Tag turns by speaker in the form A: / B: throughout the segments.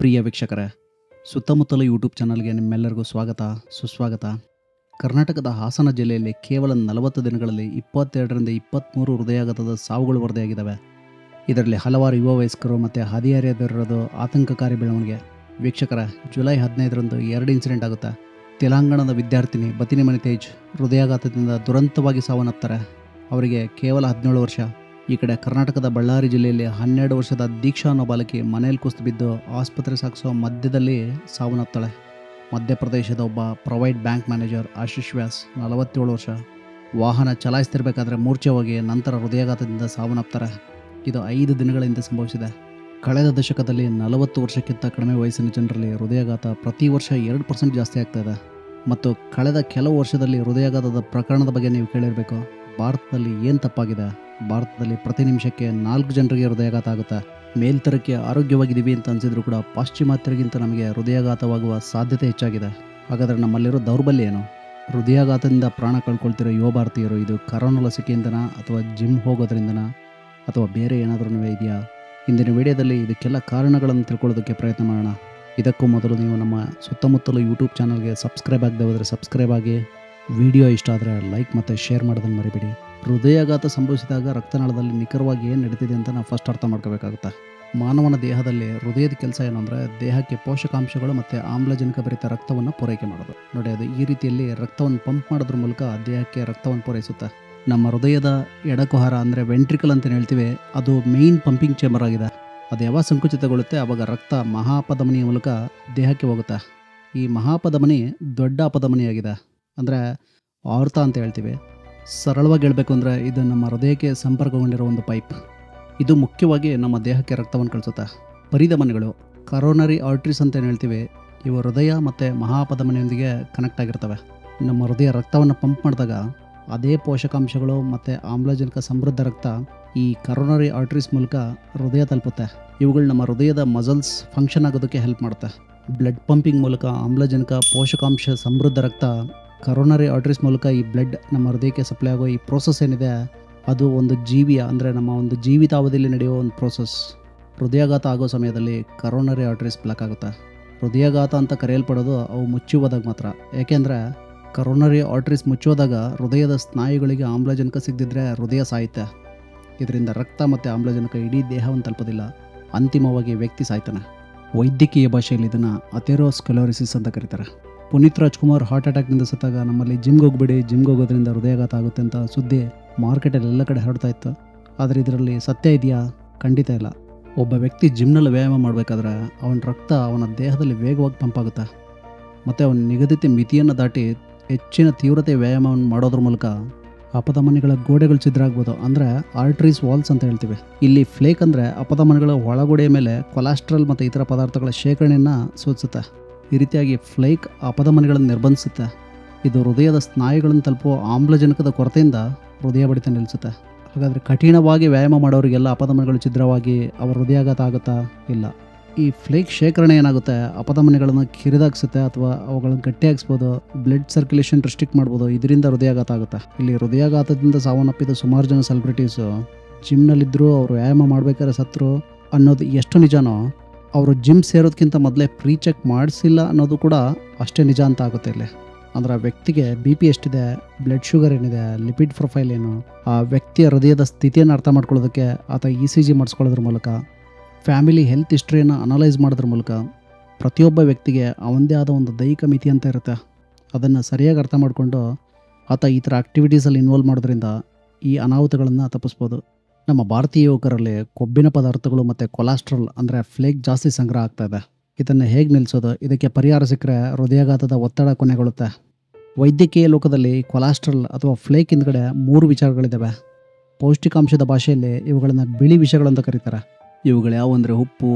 A: ಪ್ರಿಯ ವೀಕ್ಷಕರೇ, ಸುತ್ತಮುತ್ತಲ ಯೂಟ್ಯೂಬ್ ಚಾನಲ್ಗೆ ನಿಮ್ಮೆಲ್ಲರಿಗೂ ಸ್ವಾಗತ, ಸುಸ್ವಾಗತ. ಕರ್ನಾಟಕದ ಹಾಸನ ಜಿಲ್ಲೆಯಲ್ಲಿ ಕೇವಲ ನಲವತ್ತು ದಿನಗಳಲ್ಲಿ ಇಪ್ಪತ್ತೆರಡರಿಂದ ಇಪ್ಪತ್ತ್ಮೂರು ಹೃದಯಾಘಾತದ ಸಾವುಗಳು ವರದಿಯಾಗಿದ್ದಾವೆ. ಇದರಲ್ಲಿ ಹಲವಾರು ಯುವ ವಯಸ್ಕರು ಮತ್ತು ಹದಿಹರೆಯದಿರೋದು ಆತಂಕಕಾರಿ ಬೆಳವಣಿಗೆ. ವೀಕ್ಷಕರ, ಜುಲೈ ಹದಿನೈದರಂದು ಎರಡು ಇನ್ಸಿಡೆಂಟ್ ಆಗುತ್ತೆ. ತೆಲಂಗಾಣದ ವಿದ್ಯಾರ್ಥಿನಿ ಬತಿನಿ ತೇಜ್ ಹೃದಯಾಘಾತದಿಂದ ದುರಂತವಾಗಿ ಸಾವನ್ನಪ್ತಾರೆ. ಅವರಿಗೆ ಕೇವಲ ಹದಿನೇಳು ವರ್ಷ. ಈ ಕಡೆ ಕರ್ನಾಟಕದ ಬಳ್ಳಾರಿ ಜಿಲ್ಲೆಯಲ್ಲಿ ಹನ್ನೆರಡು ವರ್ಷದ ದೀಕ್ಷಾ ಅನ್ನೋ ಬಾಲಕಿ ಮನೆಯಲ್ಲಿ ಕುಸ್ತು ಬಿದ್ದು ಆಸ್ಪತ್ರೆ ಸಾಗಿಸೋ ಮಧ್ಯದಲ್ಲಿ ಸಾವನ್ನಪ್ತಾಳೆ. ಮಧ್ಯಪ್ರದೇಶದ ಒಬ್ಬ provide bank manager Ashish Vyas ನಲವತ್ತೇಳು ವರ್ಷ. ವಾಹನ ಚಲಾಯಿಸ್ತಿರ್ಬೇಕಾದ್ರೆ ಮೂರ್ಛೆ ಹೋಗಿ ನಂತರ ಹೃದಯಾಘಾತದಿಂದ ಸಾವನ್ನಪ್ತಾರೆ. ಇದು ಐದು ದಿನಗಳ ಹಿಂದೆ ಸಂಭವಿಸಿದೆ. ಕಳೆದ ದಶಕದಲ್ಲಿ ನಲವತ್ತು ವರ್ಷಕ್ಕಿಂತ ಕಡಿಮೆ ವಯಸ್ಸಿನ ಜನರಲ್ಲಿ ಹೃದಯಾಘಾತ ಪ್ರತಿ ವರ್ಷ ಎರಡು ಪರ್ಸೆಂಟ್ ಜಾಸ್ತಿ ಆಗ್ತಾ ಇದೆ. ಮತ್ತು ಕಳೆದ ಕೆಲವು ವರ್ಷದಲ್ಲಿ ಹೃದಯಾಘಾತದ ಪ್ರಕರಣದ ಬಗ್ಗೆ ನೀವು ಕೇಳಿರಬೇಕು. ಭಾರತದಲ್ಲಿ ಏನು ತಪ್ಪಾಗಿದೆ? ಭಾರತದಲ್ಲಿ ಪ್ರತಿ ನಿಮಿಷಕ್ಕೆ ನಾಲ್ಕು ಜನರಿಗೆ ಹೃದಯಾಘಾತ ಆಗುತ್ತೆ ಮೇಲ್ತರಕ್ಕೆ ಆರೋಗ್ಯವಾಗಿದ್ದೀವಿ ಅಂತ ಅನಿಸಿದ್ರು ಕೂಡ ಪಾಶ್ಚಿಮಾತ್ಯರಿಗಿಂತ ನಮಗೆ ಹೃದಯಾಘಾತವಾಗುವ ಸಾಧ್ಯತೆ ಹೆಚ್ಚಾಗಿದೆ. ಹಾಗಾದರೆ ನಮ್ಮಲ್ಲಿರೋ ದೌರ್ಬಲ್ಯ ಏನು? ಹೃದಯಾಘಾತದಿಂದ ಪ್ರಾಣ ಕಳ್ಕೊಳ್ತಿರೋ ಯುವ ಭಾರತೀಯರು ಇದು ಕರೋನಾ ಲಸಿಕೆಯಿಂದನಾ ಅಥವಾ ಜಿಮ್ ಹೋಗೋದ್ರಿಂದನಾ ಅಥವಾ ಬೇರೆ ಏನಾದರೂ ಇದೆಯಾ? ಇಂದಿನ ವಿಡಿಯೋದಲ್ಲಿ ಇದಕ್ಕೆಲ್ಲ ಕಾರಣಗಳನ್ನು ತಿಳ್ಕೊಳ್ಳೋದಕ್ಕೆ ಪ್ರಯತ್ನ ಮಾಡೋಣ. ಇದಕ್ಕೂ ಮೊದಲು ನೀವು ನಮ್ಮ ಸುತ್ತಮುತ್ತಲು ಯೂಟ್ಯೂಬ್ ಚಾನಲ್ಗೆ ಸಬ್ಸ್ಕ್ರೈಬ್ ಆಗದೆ ಹೋದರೆ ಸಬ್ಸ್ಕ್ರೈಬ್ ಆಗಿ. ವಿಡಿಯೋ ಇಷ್ಟ ಆದರೆ ಲೈಕ್ ಮತ್ತು ಶೇರ್ ಮಾಡೋದನ್ನು ಮರಿಬೇಡಿ. ಹೃದಯಾಘಾತ ಸಂಭವಿಸಿದಾಗ ರಕ್ತನಾಳದಲ್ಲಿ ನಿಖರವಾಗಿ ಏನು ನಡೀತಿದೆ ಅಂತ ನಾವು ಫಸ್ಟ್ ಅರ್ಥ ಮಾಡ್ಕೋಬೇಕಾಗುತ್ತೆ. ಮಾನವನ ದೇಹದಲ್ಲಿ ಹೃದಯದ ಕೆಲಸ ಏನು ಅಂದರೆ ದೇಹಕ್ಕೆ ಪೋಷಕಾಂಶಗಳು ಮತ್ತು ಆಮ್ಲಜನಕ ಭರಿತ ರಕ್ತವನ್ನು ಪೂರೈಕೆ ಮಾಡೋದು. ನೋಡಿ, ಅದು ಈ ರೀತಿಯಲ್ಲಿ ರಕ್ತವನ್ನು ಪಂಪ್ ಮಾಡೋದ್ರ ಮೂಲಕ ದೇಹಕ್ಕೆ ರಕ್ತವನ್ನು ಪೂರೈಸುತ್ತೆ. ನಮ್ಮ ಹೃದಯದ ಎಡಕುಹಾರ ಅಂದರೆ ವೆಂಟ್ರಿಕಲ್ ಅಂತ ಹೇಳ್ತೀವಿ, ಅದು ಮೇಯ್ನ್ ಪಂಪಿಂಗ್ ಚೇಂಬರ್ ಆಗಿದೆ. ಅದು ಯಾವಾಗ ಸಂಕುಚಿತಗೊಳ್ಳುತ್ತೆ? ಆವಾಗ ರಕ್ತ ಮಹಾಪಧಮನಿಯ ಮೂಲಕ ದೇಹಕ್ಕೆ ಹೋಗುತ್ತೆ. ಈ ಮಹಾಪಧಮನಿ ದೊಡ್ಡ ಅಪಧಮನಿಯಾಗಿದೆ. ಅಂದರೆ ಆರ್ತ ಅಂತ ಹೇಳ್ತೀವಿ. ಸರಳವಾಗಿ ಹೇಳಬೇಕು ಅಂದರೆ ಇದು ನಮ್ಮ ಹೃದಯಕ್ಕೆ ಸಂಪರ್ಕಗೊಂಡಿರೋ ಒಂದು ಪೈಪ್. ಇದು ಮುಖ್ಯವಾಗಿ ನಮ್ಮ ದೇಹಕ್ಕೆ ರಕ್ತವನ್ನು ಕಳಿಸುತ್ತೆ. ಪರಿಧಮನಿಗಳು ಕರೋನರಿ ಆರ್ಟ್ರೀಸ್ ಅಂತ ಏನು ಹೇಳ್ತೀವಿ, ಇವು ಹೃದಯ ಮತ್ತು ಮಹಾಪಧಮನಿಯೊಂದಿಗೆ ಕನೆಕ್ಟ್ ಆಗಿರ್ತವೆ. ನಮ್ಮ ಹೃದಯ ರಕ್ತವನ್ನು ಪಂಪ್ ಮಾಡಿದಾಗ ಅದೇ ಪೋಷಕಾಂಶಗಳು ಮತ್ತು ಆಮ್ಲಜನಕ ಸಮೃದ್ಧ ರಕ್ತ ಈ ಕರೋನರಿ ಆರ್ಟ್ರೀಸ್ ಮೂಲಕ ಹೃದಯ ತಲುಪುತ್ತೆ. ಇವುಗಳು ನಮ್ಮ ಹೃದಯದ ಮಸಲ್ಸ್ ಫಂಕ್ಷನ್ ಆಗೋದಕ್ಕೆ ಹೆಲ್ಪ್ ಮಾಡುತ್ತೆ. ಬ್ಲಡ್ ಪಂಪಿಂಗ್ ಮೂಲಕ ಆಮ್ಲಜನಕ ಪೋಷಕಾಂಶ ಸಮೃದ್ಧ ರಕ್ತ ಕರೋನರಿ ಆರ್ಟ್ರೀಸ್ ಮೂಲಕ ಈ ಬ್ಲಡ್ ನಮ್ಮ ಹೃದಯಕ್ಕೆ ಸಪ್ಲೈ ಆಗೋ ಈ ಪ್ರೋಸೆಸ್ ಏನಿದೆ, ಅದು ಒಂದು ಜೀವಿಯ, ಅಂದರೆ ನಮ್ಮ ಒಂದು ಜೀವಿತಾವಧಿಯಲ್ಲಿ ನಡೆಯುವ ಒಂದು ಪ್ರೋಸೆಸ್ ಹೃದಯಾಘಾತ ಆಗೋ ಸಮಯದಲ್ಲಿ ಕರೋನರಿ ಆರ್ಟ್ರೀಸ್ ಬ್ಲಾಕ್ ಆಗುತ್ತೆ. ಹೃದಯಾಘಾತ ಅಂತ ಕರೆಯಲ್ಪಡೋದು ಅವು ಮುಚ್ಚುವುದಾಗ ಮಾತ್ರ. ಏಕೆಂದರೆ ಕರೋನರಿ ಆರ್ಟ್ರೀಸ್ ಮುಚ್ಚೋದಾಗ ಹೃದಯದ ಸ್ನಾಯುಗಳಿಗೆ ಆಮ್ಲಜನಕ ಸಿಗದಿದ್ದರೆ ಹೃದಯ ಸಾಯುತ್ತೆ. ಇದರಿಂದ ರಕ್ತ ಮತ್ತು ಆಮ್ಲಜನಕ ಇಡೀ ದೇಹವನ್ನು ತಲುಪೋದಿಲ್ಲ. ಅಂತಿಮವಾಗಿ ವ್ಯಕ್ತಿ ಸಾಯ್ತಾನೆ. ವೈದ್ಯಕೀಯ ಭಾಷೆಯಲ್ಲಿ ಇದನ್ನು ಅಥೆರೋಸ್ಕೊಲೋರಿಸಿಸ್ ಅಂತ ಕರೀತಾರೆ. ಪುನೀತ್ ರಾಜ್ಕುಮಾರ್ ಹಾರ್ಟ್ ಅಟ್ಯಾಕ್ನಿಂದ ಸತ್ತಾಗ ನಮ್ಮಲ್ಲಿ ಜಿಮ್ಗೆ ಹೋಗ್ಬೇಡಿ ಜಿಮ್ಗೆ ಹೋಗೋದ್ರಿಂದ ಹೃದಯಾಘಾತ ಆಗುತ್ತೆ ಅಂತ ಸುದ್ದಿ ಮಾರ್ಕೆಟಲ್ಲಿ ಎಲ್ಲ ಕಡೆ ಹರಡ್ತಾ ಇತ್ತು. ಆದರೆ ಇದರಲ್ಲಿ ಸತ್ಯ ಇದೆಯಾ? ಖಂಡಿತ ಇಲ್ಲ. ಒಬ್ಬ ವ್ಯಕ್ತಿ ಜಿಮ್ನಲ್ಲಿ ವ್ಯಾಯಾಮ ಮಾಡಬೇಕಾದ್ರೆ ಅವನ ರಕ್ತ ಅವನ ದೇಹದಲ್ಲಿ ವೇಗವಾಗಿ ಪಂಪ್ ಆಗುತ್ತೆ. ಮತ್ತು ಅವನ ನಿಗದಿತ ಮಿತಿಯನ್ನು ದಾಟಿ ಹೆಚ್ಚಿನ ತೀವ್ರತೆ ವ್ಯಾಯಾಮವನ್ನು ಮಾಡೋದ್ರ ಮೂಲಕ ಅಪಧಮನಿಗಳ ಗೋಡೆಗಳು ಛಿದ್ರ ಆಗ್ಬೋದು ಅಂದರೆ ಆರ್ಟ್ರೀಸ್ ವಾಲ್ಸ್ ಅಂತ ಹೇಳ್ತೀವಿ. ಇಲ್ಲಿ ಫ್ಲೇಕ್ ಅಂದರೆ ಅಪಧಮನಿಗಳ ಒಳಗೋಡೆಯ ಮೇಲೆ ಕೊಲೆಸ್ಟ್ರಾಲ್ ಮತ್ತು ಇತರ ಪದಾರ್ಥಗಳ ಶೇಖರಣೆಯನ್ನು ಸೂಚಿಸುತ್ತೆ. ಈ ರೀತಿಯಾಗಿ ಫ್ಲೈಕ್ ಅಪಧಮನಿಗಳನ್ನು ನಿರ್ಬಂಧಿಸುತ್ತೆ. ಇದು ಹೃದಯದ ಸ್ನಾಯುಗಳನ್ನು ತಲುಪುವ ಆಮ್ಲಜನಕದ ಕೊರತೆಯಿಂದ ಹೃದಯ ಬಡಿತ ನಿಲ್ಲಿಸುತ್ತೆ. ಹಾಗಾದರೆ ಕಠಿಣವಾಗಿ ವ್ಯಾಯಾಮ ಮಾಡೋರಿಗೆಲ್ಲ ಅಪಧಮನಿಗಳು ಛಿದ್ರವಾಗಿ ಅವರ ಹೃದಯಾಘಾತ ಆಗುತ್ತಾ ಇಲ್ಲ. ಈ ಫ್ಲೇಕ್ ಶೇಖರಣೆ ಏನಾಗುತ್ತೆ? ಅಪಧಮನಿಗಳನ್ನು ಕಿರಿದಾಗಿಸುತ್ತೆ ಅಥವಾ ಅವುಗಳನ್ನು ಗಟ್ಟಿಯಾಗಿಸ್ಬೋದು ಬ್ಲಡ್ ಸರ್ಕ್ಯುಲೇಷನ್ ರೆಸ್ಟ್ರಿಕ್ಟ್ ಮಾಡ್ಬೋದು, ಇದರಿಂದ ಹೃದಯಾಘಾತ ಆಗುತ್ತೆ. ಇಲ್ಲಿ ಹೃದಯಾಘಾತದಿಂದ ಸಾವನ್ನಪ್ಪಿದ ಸುಮಾರು ಜನ ಸೆಲೆಬ್ರಿಟೀಸು ಜಿಮ್ನಲ್ಲಿದ್ದರೂ ಅವರು ವ್ಯಾಯಾಮ ಮಾಡಬೇಕಾದ್ರೆ ಸತ್ರು ಅನ್ನೋದು ಎಷ್ಟು ನಿಜನೋ ಅವರು ಜಿಮ್ ಸೇರೋದಕ್ಕಿಂತ ಮೊದಲೇ ಪ್ರೀ ಚೆಕ್ ಮಾಡಿಸಿಲ್ಲ ಅನ್ನೋದು ಕೂಡ ಅಷ್ಟೇ ನಿಜ ಅಂತ ಆಗುತ್ತೆ ಇಲ್ಲಿ. ಅಂದರೆ ಆ ವ್ಯಕ್ತಿಗೆ ಬಿ ಪಿ ಎಷ್ಟಿದೆ ಬ್ಲಡ್ ಶುಗರ್ ಏನಿದೆ ಲಿಪಿಡ್ ಪ್ರೊಫೈಲ್ ಏನು, ಆ ವ್ಯಕ್ತಿಯ ಹೃದಯದ ಸ್ಥಿತಿಯನ್ನು ಅರ್ಥ ಮಾಡ್ಕೊಳ್ಳೋದಕ್ಕೆ ಆತ ಇ ಸಿ ಜಿ ಮಾಡಿಸ್ಕೊಳ್ಳೋದ್ರ ಮೂಲಕ ಫ್ಯಾಮಿಲಿ ಹೆಲ್ತ್ ಹಿಸ್ಟ್ರಿಯನ್ನು ಅನಲೈಸ್ ಮಾಡೋದ್ರ ಮೂಲಕ ಪ್ರತಿಯೊಬ್ಬ ವ್ಯಕ್ತಿಗೆ ಅವನದೇ ಆದ ಒಂದು ದೈಹಿಕ ಮಿತಿ ಅಂತ ಇರುತ್ತೆ. ಅದನ್ನು ಸರಿಯಾಗಿ ಅರ್ಥ ಮಾಡಿಕೊಂಡು ಆತ ಈ ಥರ ಆಕ್ಟಿವಿಟೀಸಲ್ಲಿ ಇನ್ವಾಲ್ವ್ ಮಾಡೋದ್ರಿಂದ ಈ ಅನಾಹುತಗಳನ್ನು ತಪ್ಪಿಸ್ಬೋದು. ನಮ್ಮ ಭಾರತೀಯ ಯುವಕರಲ್ಲಿ ಕೊಬ್ಬಿನ ಪದಾರ್ಥಗಳು ಮತ್ತು ಕೊಲೆಸ್ಟ್ರಾಲ್ ಅಂದರೆ ಫ್ಲೇಕ್ ಜಾಸ್ತಿ ಸಂಗ್ರಹ ಆಗ್ತಾ ಇದೆ. ಇದನ್ನು ಹೇಗೆ ನಿಲ್ಲಿಸೋದು ಇದಕ್ಕೆ ಪರಿಹಾರ ಸಿಕ್ಕರೆ ಹೃದಯಾಘಾತದ ಒತ್ತಡ ಕೊನೆಗೊಳ್ಳುತ್ತೆ. ವೈದ್ಯಕೀಯ ಲೋಕದಲ್ಲಿ ಕೊಲೆಸ್ಟ್ರಾಲ್ ಅಥವಾ ಫ್ಲೇಕ್ ಹಿಂದ್ಗಡೆ ಮೂರು ವಿಚಾರಗಳಿದ್ದಾವೆ ಪೌಷ್ಟಿಕಾಂಶದ ಭಾಷೆಯಲ್ಲಿ ಇವುಗಳನ್ನು ಬಿಳಿ ವಿಷಯಗಳಂತ ಕರೀತಾರೆ. ಇವುಗಳು ಯಾವುವು ಅಂದರೆ ಉಪ್ಪು,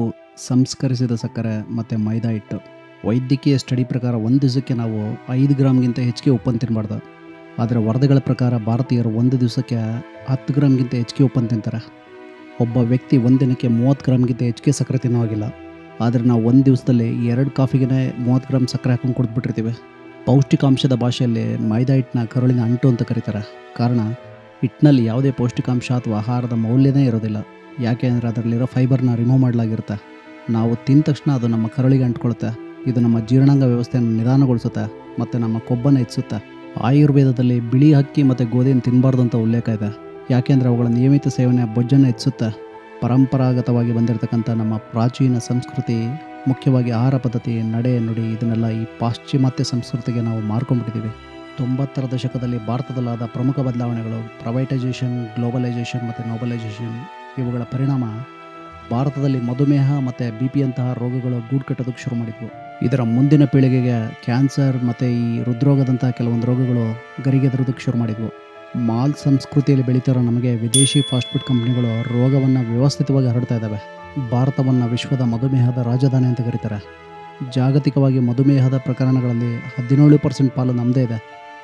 A: ಸಂಸ್ಕರಿಸಿದ ಸಕ್ಕರೆ ಮತ್ತು ಮೈದಾ ಹಿಟ್ಟು. ವೈದ್ಯಕೀಯ ಸ್ಟಡಿ ಪ್ರಕಾರ ಒಂದು ದಿವಸಕ್ಕೆ ನಾವು ಐದು ಗ್ರಾಮ್ಗಿಂತ ಹೆಚ್ಚಿಗೆ ಉಪ್ಪನ್ನು ತಿನ್ನಬಾರ್ದು ಆದರೆ ವರದಿಗಳ ಪ್ರಕಾರ ಭಾರತೀಯರು ಒಂದು ದಿವಸಕ್ಕೆ ಹತ್ತು ಗ್ರಾಮ್ಗಿಂತ ಹೆಚ್ಚಿಗೆ ಉಪ್ಪನ್ನು ತಿಂತಾರೆ. ಒಬ್ಬ ವ್ಯಕ್ತಿ ಒಂದು ದಿನಕ್ಕೆ ಮೂವತ್ತು ಗ್ರಾಮ್ಗಿಂತ ಹೆಚ್ಚಿಗೆ ಸಕ್ಕರೆ ತಿನ್ನೋವಾಗಿಲ್ಲ. ಆದರೆ ನಾವು ಒಂದು ದಿವಸದಲ್ಲಿ ಎರಡು ಕಾಫಿಗೆನೇ ಮೂವತ್ತು ಗ್ರಾಮ್ ಸಕ್ಕರೆ ಹಾಕೊಂಡು ಕುಡಿದ್ಬಿಟ್ಟಿರ್ತೀವಿ. ಪೌಷ್ಟಿಕಾಂಶದ ಭಾಷೆಯಲ್ಲಿ ಮೈದಾ ಹಿಟ್ಟನ್ನ ಕರುಳಿನ ಅಂಟು ಅಂತ ಕರೀತಾರೆ. ಕಾರಣ, ಹಿಟ್ಟಿನಲ್ಲಿ ಯಾವುದೇ ಪೌಷ್ಟಿಕಾಂಶ ಅಥವಾ ಆಹಾರದ ಮೌಲ್ಯನೇ ಇರೋದಿಲ್ಲ. ಯಾಕೆ ಅಂದರೆ ಅದರಲ್ಲಿರೋ ಫೈಬರ್ನ ರಿಮೂವ್ ಮಾಡಲಾಗಿರುತ್ತೆ. ನಾವು ತಿಂದ ತಕ್ಷಣ ಅದು ನಮ್ಮ ಕರುಳಿಗೆ ಅಂಟ್ಕೊಳ್ಳುತ್ತೆ ಇದು ನಮ್ಮ ಜೀರ್ಣಾಂಗ ವ್ಯವಸ್ಥೆಯನ್ನು ನಿಧಾನಗೊಳಿಸುತ್ತೆ. ಮತ್ತು ನಮ್ಮ ಕೊಬ್ಬನ್ನು ಹೆಚ್ಚಿಸುತ್ತೆ. ಆಯುರ್ವೇದದಲ್ಲಿ ಬಿಳಿ ಹಕ್ಕಿ ಮತ್ತು ಗೋಧಿಯನ್ನು ತಿನ್ನಬಾರ್ದು ಅಂತ ಉಲ್ಲೇಖ ಇದೆ. ಯಾಕೆಂದರೆ ಅವುಗಳ ನಿಯಮಿತ ಸೇವನೆ ಬೊಜ್ಜನ್ನು ಹೆಚ್ಚಿಸುತ್ತೆ. ಪರಂಪರಾಗತವಾಗಿ ಬಂದಿರತಕ್ಕಂಥ ನಮ್ಮ ಪ್ರಾಚೀನ ಸಂಸ್ಕೃತಿ, ಮುಖ್ಯವಾಗಿ ಆಹಾರ ಪದ್ಧತಿ, ನಡೆ, ನುಡಿ, ಇದನ್ನೆಲ್ಲ ಈ ಪಾಶ್ಚಿಮಾತ್ಯ ಸಂಸ್ಕೃತಿಗೆ ನಾವು ಮಾರ್ಕೊಂಡ್ಬಿಟ್ಟಿದ್ದೀವಿ ತೊಂಬತ್ತರ ದಶಕದಲ್ಲಿ ಭಾರತದಲ್ಲಾದ ಪ್ರಮುಖ ಬದಲಾವಣೆಗಳು ಪ್ರೈವೇಟೈಸೇಷನ್ ಗ್ಲೋಬಲೈಸೇಷನ್ ಮತ್ತು ನೋಬಲೈಸೇಷನ್ ಇವುಗಳ ಪರಿಣಾಮ ಭಾರತದಲ್ಲಿ ಮಧುಮೇಹ ಮತ್ತು ಬಿ ಪಿಯಂತಹ ರೋಗಗಳು ಗೂಡು ಕಟ್ಟೋದಕ್ಕೆ ಶುರು ಮಾಡಿದ್ವು. ಇದರ ಮುಂದಿನ ಪೀಳಿಗೆಗೆ ಕ್ಯಾನ್ಸರ್ ಮತ್ತು ಈ ಹೃದ್ರೋಗದಂಥ ಕೆಲವೊಂದು ರೋಗಗಳು ಗರಿಗೆದರೋದಕ್ಕೆ ಶುರು ಮಾಡಿದ್ವು. ಮಾಲ್ ಸಂಸ್ಕೃತಿಯಲ್ಲಿ ಬೆಳೀತಿರೋ ನಮಗೆ ವಿದೇಶಿ ಫಾಸ್ಟ್ ಫುಡ್ ಕಂಪ್ನಿಗಳು ರೋಗವನ್ನು ವ್ಯವಸ್ಥಿತವಾಗಿ ಹರಡ್ತಾ ಇದ್ದಾವೆ. ಭಾರತವನ್ನು ವಿಶ್ವದ ಮಧುಮೇಹದ ರಾಜಧಾನಿ ಅಂತ ಕರೀತಾರೆ. ಜಾಗತಿಕವಾಗಿ ಮಧುಮೇಹದ ಪ್ರಕರಣಗಳಲ್ಲಿ ಹದಿನೇಳು ಪರ್ಸೆಂಟ್ ಪಾಲು ನಮ್ಮದೇ ಇದೆ.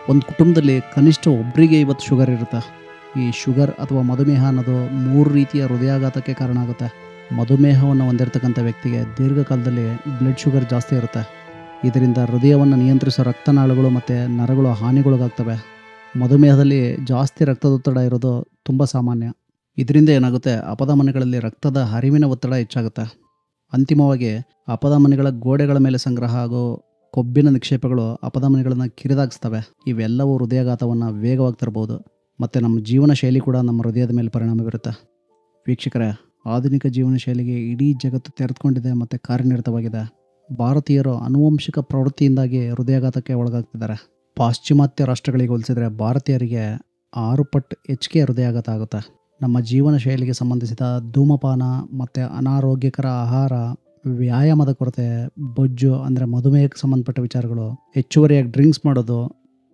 A: ಒಂದು ಕುಟುಂಬದಲ್ಲಿ ಕನಿಷ್ಠ ಒಬ್ಬರಿಗೆ ಇವತ್ತು ಶುಗರ್ ಇರುತ್ತೆ. ಈ ಶುಗರ್ ಅಥವಾ ಮಧುಮೇಹ ಅನ್ನೋದು ಮೂರು ರೀತಿಯ ಹೃದಯಾಘಾತಕ್ಕೆ ಕಾರಣ ಆಗುತ್ತೆ. ಮಧುಮೇಹವನ್ನು ಹೊಂದಿರತಕ್ಕಂಥ ವ್ಯಕ್ತಿಗೆ ದೀರ್ಘಕಾಲದಲ್ಲಿ ಬ್ಲಡ್ ಶುಗರ್ ಜಾಸ್ತಿ ಇರುತ್ತೆ. ಇದರಿಂದ ಹೃದಯವನ್ನು ನಿಯಂತ್ರಿಸೋ ರಕ್ತನಾಳಗಳು ಮತ್ತು ನರಗಳು ಹಾನಿಗೊಳಗಾಗ್ತವೆ. ಮಧುಮೇಹದಲ್ಲಿ ಜಾಸ್ತಿ ರಕ್ತದೊತ್ತಡ ಇರೋದು ತುಂಬ ಸಾಮಾನ್ಯ. ಇದರಿಂದ ಏನಾಗುತ್ತೆ? ಅಪಧಮನಿಗಳಲ್ಲಿ ರಕ್ತದ ಹರಿವಿನ ಒತ್ತಡ ಹೆಚ್ಚಾಗುತ್ತೆ. ಅಂತಿಮವಾಗಿ ಅಪಧಮನಿಗಳ ಗೋಡೆಗಳ ಮೇಲೆ ಸಂಗ್ರಹ ಆಗೋ ಕೊಬ್ಬಿನ ನಿಕ್ಷೇಪಗಳು ಅಪಧಮನಿಗಳನ್ನು ಕಿರಿದಾಗಿಸ್ತವೆ. ಇವೆಲ್ಲವೂ ಹೃದಯಾಘಾತವನ್ನು ವೇಗವಾಗಿ ತರಬಹುದು ಮತ್ತು ನಮ್ಮ ಜೀವನ ಶೈಲಿ ಕೂಡ ನಮ್ಮ ಹೃದಯದ ಮೇಲೆ ಪರಿಣಾಮ ಬೀರುತ್ತೆ. ವೀಕ್ಷಕರೇ ಆಧುನಿಕ ಜೀವನ ಶೈಲಿಗೆ ಇಡೀ ಜಗತ್ತು ತೆರೆದುಕೊಂಡಿದೆ ಮತ್ತು ಕಾರ್ಯನಿರತವಾಗಿದೆ. ಭಾರತೀಯರು ಆನುವಂಶಿಕ ಪ್ರವೃತ್ತಿಯಿಂದಾಗಿ ಹೃದಯಾಘಾತಕ್ಕೆ ಒಳಗಾಗ್ತಿದ್ದಾರೆ. ಪಾಶ್ಚಿಮಾತ್ಯ ರಾಷ್ಟ್ರಗಳಿಗೆ ಹೋಲಿಸಿದರೆ ಭಾರತೀಯರಿಗೆ ಆರು ಪಟ್ಟು ಹೆಚ್ಚಿಗೆ ಹೃದಯಾಘಾತ ಆಗುತ್ತೆ. ನಮ್ಮ ಜೀವನ ಶೈಲಿಗೆ ಸಂಬಂಧಿಸಿದ ಧೂಮಪಾನ ಮತ್ತು ಅನಾರೋಗ್ಯಕರ ಆಹಾರ, ವ್ಯಾಯಾಮದ ಕೊರತೆ, ಬೊಜ್ಜು ಅಂದರೆ ಮಧುಮೇಹಕ್ಕೆ ಸಂಬಂಧಪಟ್ಟ ವಿಚಾರಗಳು ಹೆಚ್ಚುವರಿಯಾಗಿ ಡ್ರಿಂಕ್ಸ್ ಮಾಡೋದು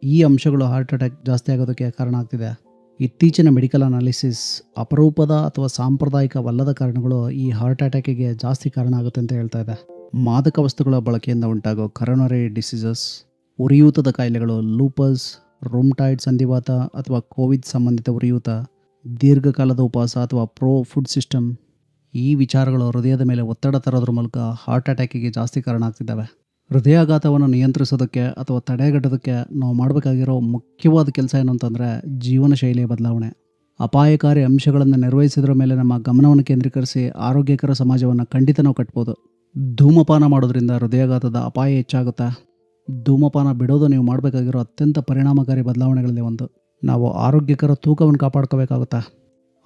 A: ಈ ಅಂಶಗಳು ಹಾರ್ಟ್ ಅಟ್ಯಾಕ್ ಜಾಸ್ತಿ ಆಗೋದಕ್ಕೆ ಕಾರಣ ಆಗ್ತಿದೆ. ಇತ್ತೀಚಿನ ಮೆಡಿಕಲ್ ಅನಾಲಿಸಿಸ್ ಅಪರೂಪದ ಅಥವಾ ಸಾಂಪ್ರದಾಯಿಕವಲ್ಲದ ಕಾರಣಗಳು ಈ ಹಾರ್ಟ್ ಅಟ್ಯಾಕಿಗೆ ಜಾಸ್ತಿ ಕಾರಣ ಆಗುತ್ತೆ ಅಂತ ಹೇಳ್ತಾ ಇದೆ. ಮಾದಕ ವಸ್ತುಗಳ ಬಳಕೆಯಿಂದ ಉಂಟಾಗೋ ಕರೋನರಿ ಡಿಸೀಸಸ್ ಉರಿಯೂತದ ಕಾಯಿಲೆಗಳು ಲೂಪಸ್ ರೋಮ್ಟಾಯ್ಡ್ ಸಂಧಿವಾತ ಅಥವಾ ಕೋವಿಡ್ ಸಂಬಂಧಿತ ಉರಿಯೂತ, ದೀರ್ಘಕಾಲದ ಉಪವಾಸ ಅಥವಾ ಪ್ರೋ ಫುಡ್ ಸಿಸ್ಟಮ್ ಈ ವಿಚಾರಗಳು ಹೃದಯದ ಮೇಲೆ ಒತ್ತಡ ತರೋದ್ರ ಮೂಲಕ ಹಾರ್ಟ್ ಅಟ್ಯಾಕಿಗೆ ಜಾಸ್ತಿ ಕಾರಣ ಆಗ್ತಿದ್ದಾವೆ. ಹೃದಯಾಘಾತವನ್ನು ನಿಯಂತ್ರಿಸೋದಕ್ಕೆ ಅಥವಾ ತಡೆಗಟ್ಟೋದಕ್ಕೆ ನಾವು ಮಾಡಬೇಕಾಗಿರೋ ಮುಖ್ಯವಾದ ಕೆಲಸ ಏನು ಅಂತಂದರೆ ಜೀವನ ಶೈಲಿಯ ಬದಲಾವಣೆ. ಅಪಾಯಕಾರಿ ಅಂಶಗಳನ್ನು ನಿರ್ವಹಿಸಿದ್ರ ಮೇಲೆ ನಮ್ಮ ಗಮನವನ್ನು ಕೇಂದ್ರೀಕರಿಸಿ ಆರೋಗ್ಯಕರ ಸಮಾಜವನ್ನು ಖಂಡಿತ ನಾವು ಕಟ್ಬೋದು. ಧೂಮಪಾನ ಮಾಡೋದ್ರಿಂದ ಹೃದಯಾಘಾತದ ಅಪಾಯ ಹೆಚ್ಚಾಗುತ್ತೆ? ಧೂಮಪಾನ ಬಿಡೋದು ನೀವು ಮಾಡಬೇಕಾಗಿರೋ ಅತ್ಯಂತ ಪರಿಣಾಮಕಾರಿ ಬದಲಾವಣೆಗಳಲ್ಲಿ ಒಂದು. ನಾವು ಆರೋಗ್ಯಕರ ತೂಕವನ್ನು ಕಾಪಾಡ್ಕೋಬೇಕಾಗುತ್ತೆ?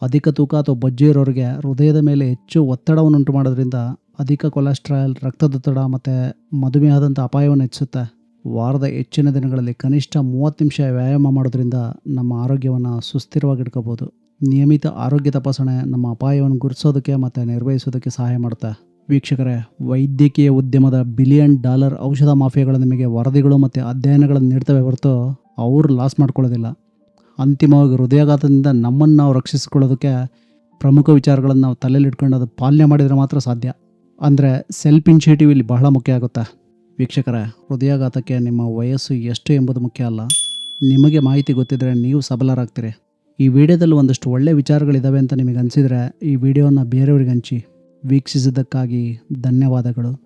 A: ಅಧಿಕ ತೂಕ ಅಥವಾ ಬಜ್ಜಿ ಇರೋರಿಗೆ ಹೃದಯದ ಮೇಲೆ ಹೆಚ್ಚು ಒತ್ತಡವನ್ನುಂಟು ಮಾಡೋದ್ರಿಂದ ಅಧಿಕ ಕೊಲೆಸ್ಟ್ರಾಲ್ ರಕ್ತದೊತ್ತಡ ಮತ್ತು ಮಧುಮೇಹದಂಥ ಅಪಾಯವನ್ನು ಹೆಚ್ಚಿಸುತ್ತೆ. ವಾರದ ಹೆಚ್ಚಿನ ದಿನಗಳಲ್ಲಿ ಕನಿಷ್ಠ ಮೂವತ್ತು ನಿಮಿಷ ವ್ಯಾಯಾಮ ಮಾಡೋದ್ರಿಂದ ನಮ್ಮ ಆರೋಗ್ಯವನ್ನು ಸುಸ್ಥಿರವಾಗಿ ಇಟ್ಕೋಬೋದು. ನಿಯಮಿತ ಆರೋಗ್ಯ ತಪಾಸಣೆ ನಮ್ಮ ಅಪಾಯವನ್ನು ಗುರುತಿಸೋದಕ್ಕೆ ಮತ್ತು ನಿರ್ವಹಿಸೋದಕ್ಕೆ ಸಹಾಯ ಮಾಡುತ್ತೆ. ವೀಕ್ಷಕರೇ, ವೈದ್ಯಕೀಯ ಉದ್ಯಮದ ಬಿಲಿಯನ್ ಡಾಲರ್ ಔಷಧ ಮಾಫಿಯಾಗಳು ನಿಮಗೆ ವರದಿಗಳು ಮತ್ತು ಅಧ್ಯಯನಗಳನ್ನು ನೀಡ್ತವೆ ಹೊರತು ಅವರು ಲಾಸ್ ಮಾಡ್ಕೊಳ್ಳೋದಿಲ್ಲ. ಅಂತಿಮವಾಗಿ ಹೃದಯಾಘಾತದಿಂದ ನಮ್ಮನ್ನು ನಾವು ರಕ್ಷಿಸಿಕೊಳ್ಳೋದಕ್ಕೆ ಪ್ರಮುಖ ವಿಚಾರಗಳನ್ನು ನಾವು ತಲೆಯಲ್ಲಿ ಇಟ್ಕೊಂಡು ಅದು ಪಾಲನೆ ಮಾಡಿದರೆ ಮಾತ್ರ ಸಾಧ್ಯ. ಅಂದರೆ ಸೆಲ್ಫ್ ಇನಿಷಿಯೇಟಿವ್ ಇಲ್ಲಿ ಬಹಳ ಮುಖ್ಯ ಆಗುತ್ತೆ. ವೀಕ್ಷಕರ, ಹೃದಯಾಘಾತಕ್ಕೆ ನಿಮ್ಮ ವಯಸ್ಸು ಎಷ್ಟು ಎಂಬುದು ಮುಖ್ಯ ಅಲ್ಲ. ನಿಮಗೆ ಮಾಹಿತಿ ಗೊತ್ತಿದ್ದರೆ ನೀವು ಸಬಲರಾಗ್ತೀರಿ. ಈ ವಿಡಿಯೋದಲ್ಲಿ ಒಂದಷ್ಟು ಒಳ್ಳೆ ವಿಚಾರಗಳಿದ್ದಾವೆ ಅಂತ ನಿಮಗೆ ಅನಿಸಿದರೆ ಈ ವಿಡಿಯೋನ ಬೇರೆಯವ್ರಿಗೆ ಹಂಚಿ. ವೀಕ್ಷಿಸಿದ್ದಕ್ಕಾಗಿ ಧನ್ಯವಾದಗಳು.